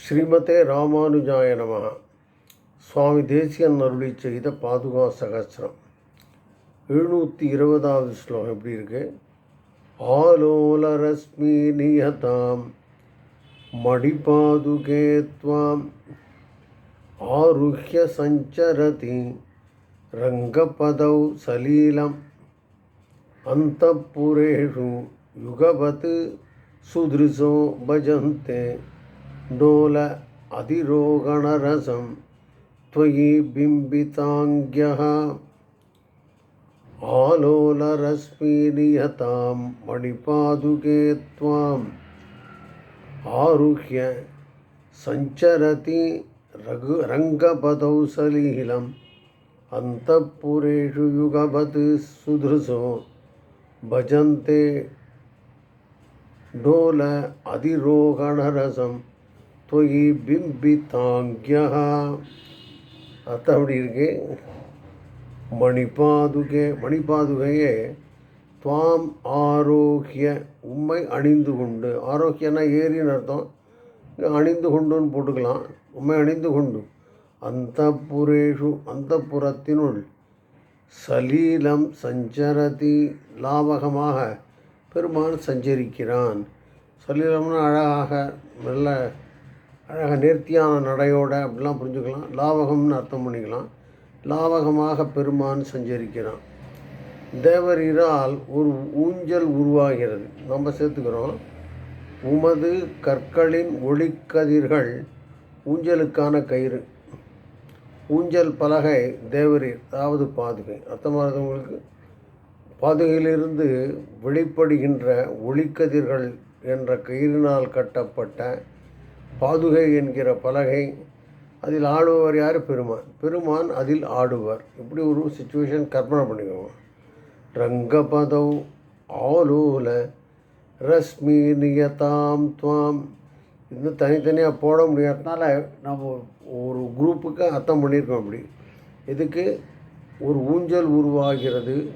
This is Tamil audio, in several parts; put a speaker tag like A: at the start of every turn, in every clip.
A: ஸ்ரீமதே ராமானுஜாய நமக சுவாமி தேசியன் அருளி செய்த பாதுகா சகசிரம். எழுநூற்றி இருபதாவது ஸ்லோகம் எப்படி இருக்கு? ஆலோல ரஸ்மி நியதாம் மடிபாதுகே துவாம் ஆருஹ்ய சஞ்சரதி ரங்கபதௌ சலீலம் அந்தப்புரேஷு யுகபத் சுதிருசோ பஜந்தே. डोल अधिरोहणरसं त्वयि बिम्बिताङ्ग्यः आलोलरश्मिनियतां मणिपादुके त्वाम् आरुह्य सञ्चरति रघु रङ्गपदौ सलीलम् अन्तःपुरेषु युगपत् सुदृशो भजन्ते डोल अधिरोहणरसं தொயி பிம்பிதாங்கியா அர்த்தம் அப்படி இருக்கு. மணிபாதுகே மணிபாதுகையே துவாம் ஆரோக்கிய உம்மை அணிந்து கொண்டு. ஆரோக்கியன்னா ஏரின்னு அர்த்தம். அணிந்து கொண்டுன்னு போட்டுக்கலாம். உம்மை அணிந்து கொண்டு. அந்த புரேஷு அந்த புறத்தினுள் சலீலம் சஞ்சரதி லாவகமாக பெருமான் சஞ்சரிக்கிறான். சலீலம்னு அழகாக நல்ல அழகாக நேர்த்தியான நடையோட அப்படிலாம் புரிஞ்சுக்கலாம். லாவகம்னு அர்த்தம் பண்ணிக்கலாம். லாவகமாக பெருமான் சஞ்சரிக்கிறான். தேவரீரால் ஒரு ஊஞ்சல் உருவாகிறது. நம்ம சேர்த்துக்கிறோம். உமது கற்களின் ஒளிக்கதிர்கள் ஊஞ்சலுக்கான கயிறு. ஊஞ்சல் பலகை தேவரீர் அதாவது பாதுகை. அர்த்தமானது உங்களுக்கு? பாதுகையிலிருந்து வெளிப்படுகின்ற ஒளிக்கதிர்கள் என்ற கயிறினால் கட்டப்பட்ட பாதுகை என்கிற பலகை அதில் ஆடுபவர் யார்? பெருமான். பெருமான் அதில் ஆடுவர் இப்படி ஒரு சுச்சுவேஷன் கற்பனை பண்ணிக்கோங்க. ரங்கபதௌ ஆலோல ரஸ்மி நியதாம் துவாம். இது தனித்தனியாக போட முடியாதனால நம்ம ஒரு குரூப்புக்கு அர்த்தம் பண்ணியிருக்கோம் அப்படி. இதுக்கு ஒரு ஊஞ்சல் உருவாகிறது.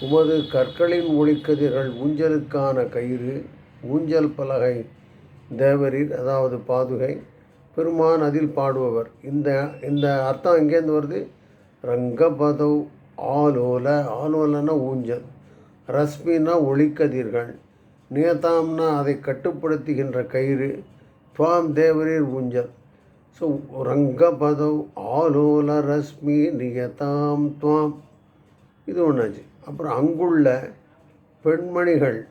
A: உமது கற்களின் ஒளிக்கதிர்கள் ஊஞ்சலுக்கான கயிறு. ஊஞ்சல் பலகை தேவரீர் அதாவது பாதுகை பெருமான் அதில் பாடுபவர். இந்த இந்த அர்த்தம் எங்கேருந்து வருது? ரங்கபதவ் ஆலோல. ஆலோலன்னா ஊஞ்சல். ரஸ்மினா ஒளிக்கதிர்கள். நியதாம்னா அதை கட்டுப்படுத்துகின்ற கயிறு. துவாம் தேவரீர் ஊஞ்சல். ஸோ ரங்கபதவ் ஆலோல ரஸ்மி நியதாம் துவாம். இது ஒன்றாச்சு அப்புறம் அங்குள்ள பெண்மணிகள்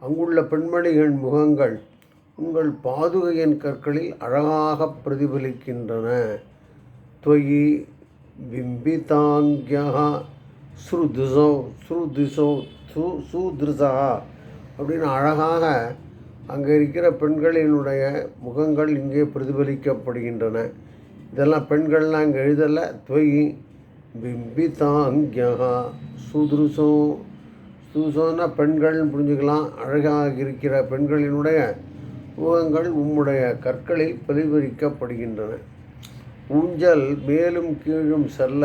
A: அங்குள்ள பெண்மணிகள் முகங்கள் உங்கள் பாதுகையின் கற்களில் அழகாக பிரதிபலிக்கின்றன. தொயி பிம்பிதாங்கியா ஸ்ருதிசோ ஸ்ருதிசோ சு சுதிருசா அப்படின்னு அழகாக அங்கே இருக்கிற பெண்களினுடைய முகங்கள் இங்கே பிரதிபலிக்கப்படுகின்றன. இதெல்லாம் பெண்கள்லாம் இங்கே எழுதலை. தொயி பிம்பிதாங்கியா சுதுருசோ சுதுசோன்னா பெண்கள்னு புரிஞ்சுக்கலாம். அழகாக இருக்கிற பெண்களினுடைய முகங்கள் உம்முடைய கற்களில் பிரதிபலிக்கப்படுகின்றன ஊஞ்சல் மேலும் கீழும் செல்ல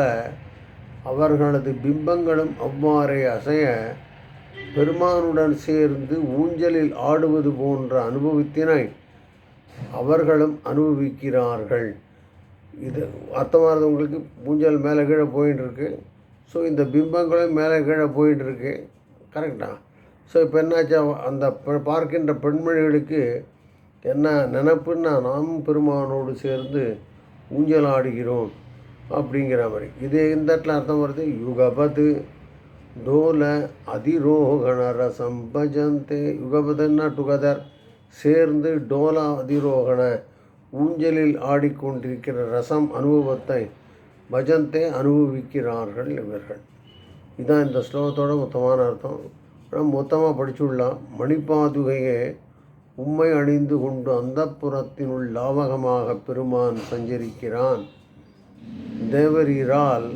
A: அவர்களது பிம்பங்களும் அவ்வாறே அசைய பெருமானுடன் சேர்ந்து ஊஞ்சலில் ஆடுவது போன்ற அனுபவத்தினை அவர்களும் அனுபவிக்கிறார்கள். இது அர்த்தமானது உங்களுக்கு? ஊஞ்சல் மேலே கீழே போயின்னு இருக்கு ஸோ இந்த பிம்பங்களும் மேலே கீழே போயின்னு இருக்கு கரெக்டா ஸோ இப்போ என்னாச்சு? அந்த பார்க்கின்ற பெண்மணிகளுக்கு என்ன நினப்புன்னா நாம் பெருமானோடு சேர்ந்து ஊஞ்சல் ஆடுகிறோம் அப்படிங்கிற மாதிரி. இது இந்த இடத்துல அர்த்தம் வருது. யுகபது டோல அதிரோகண ரசம் பஜந்தே. யுகபதுன்னா டுகதர். சேர்ந்து டோலா அதிரோகண ஊஞ்சலில் ஆடிக்கொண்டிருக்கிற ரசம் அனுபவத்தை பஜந்தே அனுபவிக்கிறார்கள் இவர்கள். இதுதான் இந்த ஸ்லோகத்தோட மொத்தமான அர்த்தம். ஆனால் மொத்தமாக படிச்சுடலாம். மணிப்பாதுகையே உம்மை அணிந்து கொண்டு அந்த புறத்தினுள் லாவகமாக பெருமான் சஞ்சரிக்கிறான். தேவரீரால்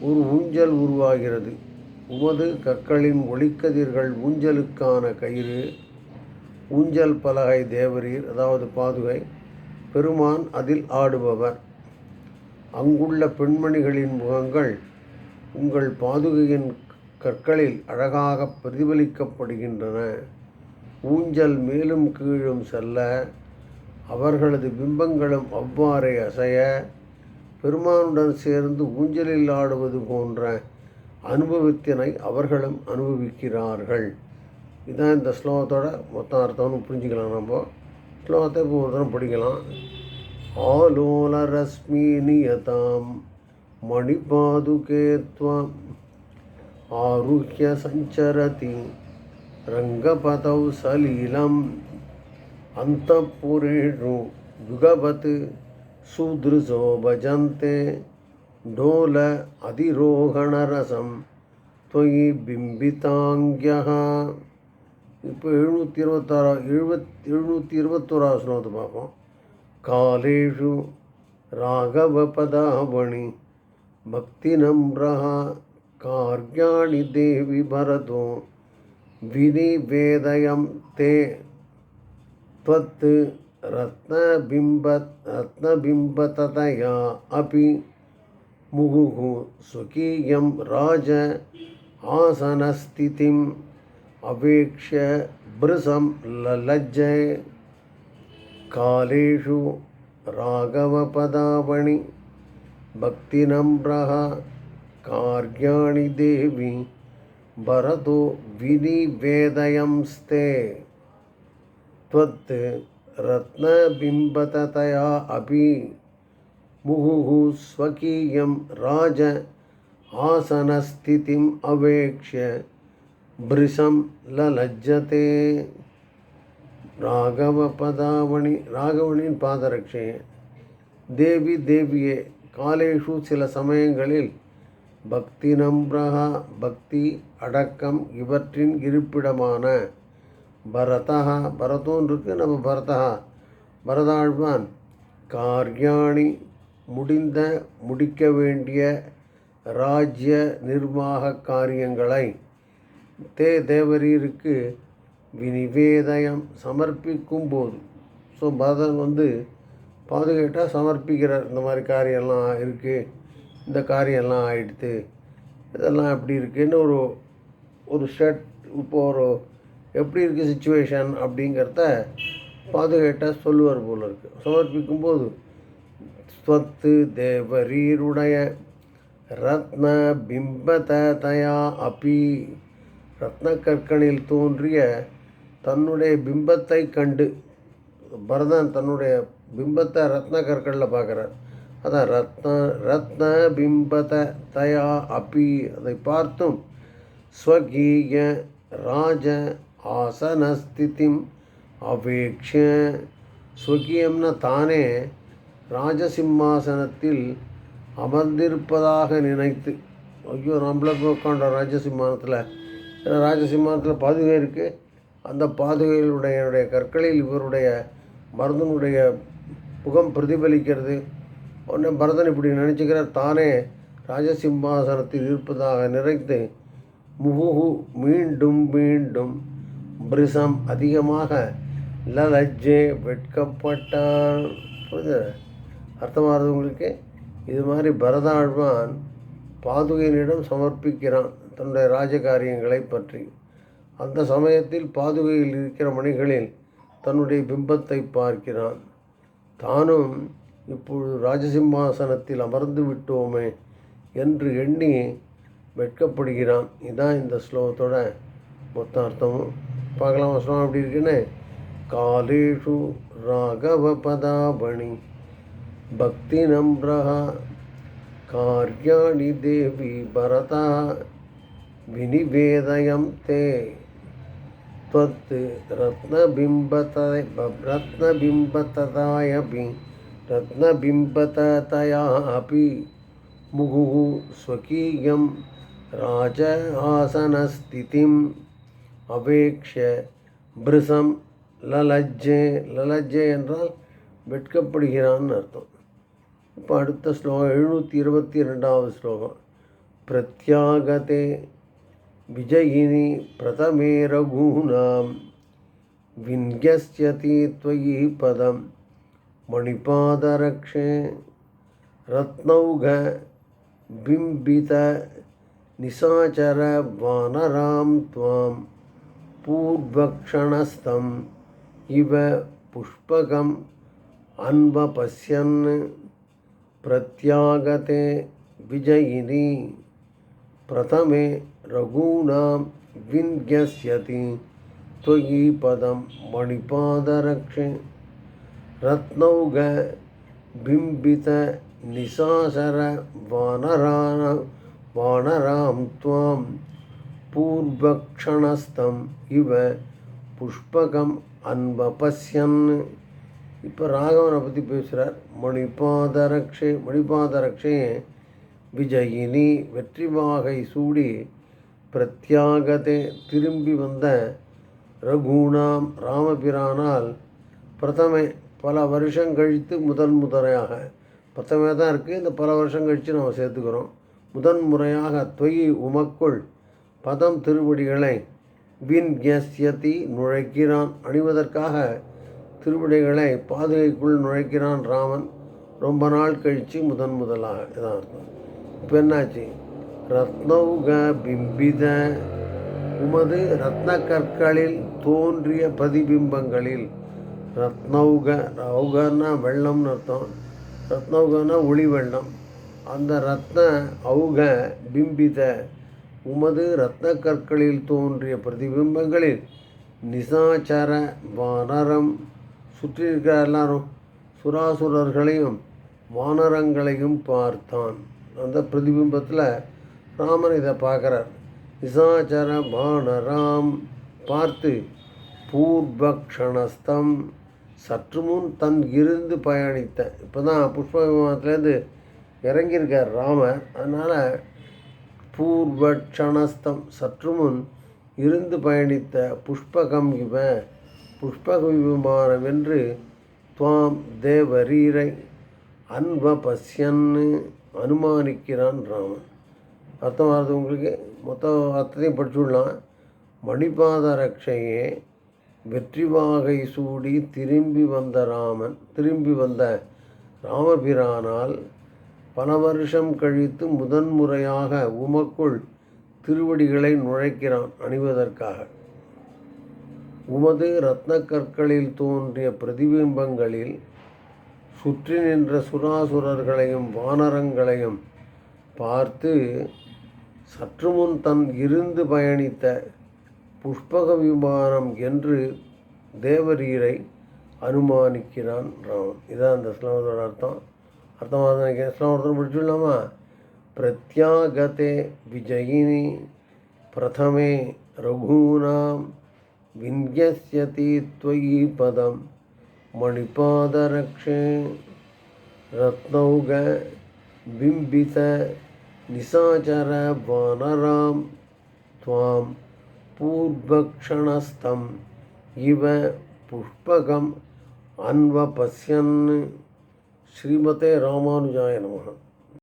A: ஒரு ஊஞ்சல் உருவாகிறது. உமது கற்களின் ஒளிக்கதிர்கள் ஊஞ்சலுக்கான கயிறு ஊஞ்சல் பலகை தேவரீர் அதாவது பாதுகை பெருமான் அதில் ஆடுபவர். அங்குள்ள பெண்மணிகளின் முகங்கள் உங்கள் பாதுகையின் கற்களில் அழகாக பிரதிபலிக்கப்படுகின்றன. ஊஞ்சல் மேலும் கீழும் செல்ல அவர்களது பிம்பங்களும் அவ்வாறே அசைய பெருமானுடன் சேர்ந்து ஊஞ்சலில் ஆடுவது போன்ற அனுபவத்தினை அவர்களும் அனுபவிக்கிறார்கள். இதான் இந்த ஸ்லோகத்தோட மொத்த அர்த்தம்னு புரிஞ்சுக்கலாம் நம்ம. ஸ்லோகத்தை இப்போ ஒரு தரம் படிக்கலாம். ஆலோல ரஸ்மி நியதாம் மணிபாதுகே துவம் ஆருஹ்ய சஞ்சரதி रङ्गपतौ सलीलम् अन्तःपुरेषु युगवत् सुदृशो भजन्ते डोल அதிரோகணரசம் தொயி பிம்பிதாங்கியः இப்போ எழுநூற்றி இருபத்தாறா எழுபத் எழுநூற்றி இருபத்தோராவது ஸ்லோகத்தை பார்ப்போம் காலேஷு ராகவபதாவணி भक्तिनम्रः कार्याणि देवि भरतो विनिवेदयं ते त्वत् रत्नबिम्ब रत्नबिम्बततया अपि मुहुः स्वकीयं राज आसनस्थितिम् अवेक्ष्य भृशं ललज्जय। कालेषु राघवपदावणि, भक्तिनम्रः, कार्याणि देवि भरतो विनिवेदयंस्ते त्वत् रत्नबिम्बततया अपि मुहुः स्वकीयं राज आसनस्थितिम् अवेक्ष्य भृशं ललज्जते ராகவபதாவணி ராகவனின் பாதரட்சை தேவி தேவியே காலேஷு சில சமயங்களில் பக்தி நம்ரகா பக்தி அடக்கம் இவற்றின் இருப்பிடமான பரதா பரதோன் இருக்கு நம்ம பரதா பரதாழ்வான் கார்யாணி முடிந்த முடிக்க வேண்டிய ராஜ்ய நிர்வாக காரியங்களை தே தேவரீருக்கு விநிவேதயம் சமர்ப்பிக்கும் போது. ஸோ பரதன் வந்து பாதுகாட்டாக சமர்ப்பிக்கிறார். இந்த மாதிரி காரியம்லாம் இருக்குது இந்த காரியம்லாம் ஆயிடுத்து இதெல்லாம் எப்படி இருக்குன்னு ஒரு ஒரு ஷர்ட் இப்போ ஒரு எப்படி இருக்குது சுச்சுவேஷன் அப்படிங்கிறத பாதுகாட்டாக சொல்லுவார் போல இருக்குது சமர்ப்பிக்கும்போது ஸ்வத்து தேவரீருடைய ரத்ன பிம்பதயா அப்பி ரத்ன கற்கனில் தோன்றிய தன்னுடைய பிம்பத்தை கண்டு பரதன் தன்னுடைய பிம்பத்தை ரத்ன கற்களில் பார்க்குறார். அதான் ரத்ன ரத்ன பிம்பத தயா அப்பி அதை பார்த்தும். ஸ்வகீய ராஜ ஆசனஸ்திதிம் அபேக்ஷ ஸ்வகீயம்னா தானே ராஜசிம்மாசனத்தில் அமர்ந்திருப்பதாக நினைத்து. ஐயோ நம்மளுக்கு உட்காண்டோம் ராஜசிம்மானத்தில். ராஜசிம்மானத்தில் பாதுகை இருக்குது அந்த பாதுகைகளுடைய கற்களில் இவருடைய பரதனுடைய முகம் பிரதிபலிக்கிறது. உடனே பரதன் இப்படி நினச்சிக்கிறார். தானே ராஜசிம்மாசனத்தில் இருப்பதாக நிறைத்து முகுகு மீண்டும் மீண்டும் பிரிசம் அதிகமாக லலஜ்ஜே வெட்கப்பட்டான் புரிஞ்ச அர்த்தமாகிறது உங்களுக்கு? இது மாதிரி பரதாழ்வான் பாதுகையினிடம் சமர்ப்பிக்கிறான் தன்னுடைய ராஜகாரியங்களை பற்றி. அந்த சமயத்தில் பாதுகையில் இருக்கிற மணிகளில் தன்னுடைய பிம்பத்தை பார்க்கிறான். தானும் இப்பொழுது ராஜசிம்மாசனத்தில் அமர்ந்து விட்டோமே என்று எண்ணி வெட்கப்படுகிறான் இதான் இந்த ஸ்லோகத்தோட மொத்த அர்த்தமும் பார்க்கலாம் ஸ்லோகம் எப்படி இருக்குன்னு காலேஷு ராகவ பதாபணி பக்தி நம்ரஹா காரியாணி தேவி பரதா வினிவேதயம் தே त्वत् रत्नबिम्बतय रत्नबिम्बततायपि रत्नबिम्बततया अपि मुहुः स्वकीयं राज आसनस्थितिम् அபேக்ஷ பிருசம் லலஜ்ஜே லலஜ்ஜே என்றால் வெட்கப்படுகிறான்னு அர்த்தம் இப்போ அடுத்த ஸ்லோகம் எழுநூற்றி இருபத்தி ரெண்டாவது ஸ்லோகம் பிரத்யாகதே विजयिनि प्रथमे रघूनां विन्यस्यति त्वयि ಮಣಿಪಾದರಕ್ಷೆ ರತ್ನೌಘ ಬಿಂಬಿತ ನಿಸಾಚರ ವಾನರಾಂ ತ್ವಾಂ ಪೂರ್ವಕ್ಷಣಸ್ಥಂ ಇವ ಪುಷ್ಪಕಂ ಅನ್ವಪಶ್ಯನ್ ಪ್ರತ್ಯಾಗತೆ ವಿಜಯಿನಿ ಪ್ರಥಮೆ ರಘೂಣಾಂ ವಿನ್ಯಸ್ಯತಿ ತ್ವಯಿ ಪದಂ ಮಣಿಪಾದರಕ್ಷೆ मणिपादरक्षे रत्नौग बिम्बितनिशासरवानरान् वानरां त्वां பூர்வக்ஷணஸ்தம் இவ புஷ்பகம் அன்பபஸ்யன் இப்போ ராகவனை பற்றி பேசுகிறார் மணிபாதரக்ஷே மணிபாதரக்ஷே விஜயினி வெற்றி வாகை சூடி பிரத்யாகதே திரும்பி வந்த ரகுணாம் ராமபிரானால் பிரதமை பல வருஷம் கழித்து முதன் முறையாக பத்தமே தான் இருக்குது இந்த பல வருஷம் கழித்து நம்ம சேர்த்துக்கிறோம். முதன் முறையாக தொய் உமக்குள் பதம் திருவடிகளை வின் கேசியத்தி நுழைக்கிறான். அணிவதற்காக திருவடிகளை பாதுகைக்குள் நுழைக்கிறான் ராமன். ரொம்ப நாள் கழித்து முதன் முதலாக இதான் அர்த்தம். இப்போ என்னாச்சு? ரத்னவுக பிம்பித உமது ரத்ன கற்களில் தோன்றிய பிரதிபிம்பங்களில் ரத்னௌக ரௌகன்னா வெள்ளம்னு அர்த்தம். ரத்னௌகன்னா ஒளி வெள்ளம். அந்த ரத்ன ஔக பிம்பித உமது ரத்ன கற்களில் தோன்றிய பிரதிபிம்பங்களில் நிசாச்சர வானரம் சுற்றி இருக்கிற எல்லாரும் சுராசுரர்களையும் வானரங்களையும் பார்த்தான். அந்த பிரதிபிம்பத்தில் ராமன் இதை பார்க்குறார். நிசாச்சர வானராம் பார்த்து பூர்வக்ஷணஸ்தம் சற்று முன் தன் இருந்து பயணித்த இப்போ தான் புஷ்ப விமானத்துலேருந்து இறங்கியிருக்கார் ராமர். அதனால் பூர்வக்ஷணஸ்தம். சற்று முன் இருந்து பயணித்த புஷ்பகம் இவ புஷ்பக விமானம் என்று துவாம் தேவரீரை அன்ப பசியன்னு அனுமானிக்கிறான் ராமன். அர்த்தம் உங்களுக்கு. மொத்த அர்த்தத்தையும் படிச்சுடலாம் மணிபாத ரக்ஷையே வெற்றி வாகை சூடி திரும்பி வந்த ராமன் திரும்பி வந்த ராமபிரானால் பல வருஷம் கழித்து முதன்முறையாக உமக்குள் திருவடிகளை நுழைக்கிறான் அணிவதற்காக. உமது ரத்ன கற்களில் தோன்றிய பிரதிபிம்பங்களில் சுற்றி நின்ற சுராசுரர்களையும் வானரங்களையும் பார்த்து சற்றுமுன் தன் இருந்து பயணித்த புஷ்பக விமானம் என்று தேவரீரை அனுமானிக்கிறான் ராமன் இதான் அந்த ஸ்லோகத்தோட அர்த்தம் அர்த்தமாக நினைக்கிறேன் ஸ்லோகத்தோடு முடிச்சுடலாமா பிரத்யாகதே விஜயினி பிரதமே ரகூனாம் வின்யஸ்யதி त्वयि பதம் மணிபாதரக்ஷே ரத்னௌக பிம்பித நிசாச்சர வானராம் त्वां पूर्वक्षणस्थम्। इव पुष्पकम् अन्वपश्यन्। श्रीमते रामानुजाय नमः।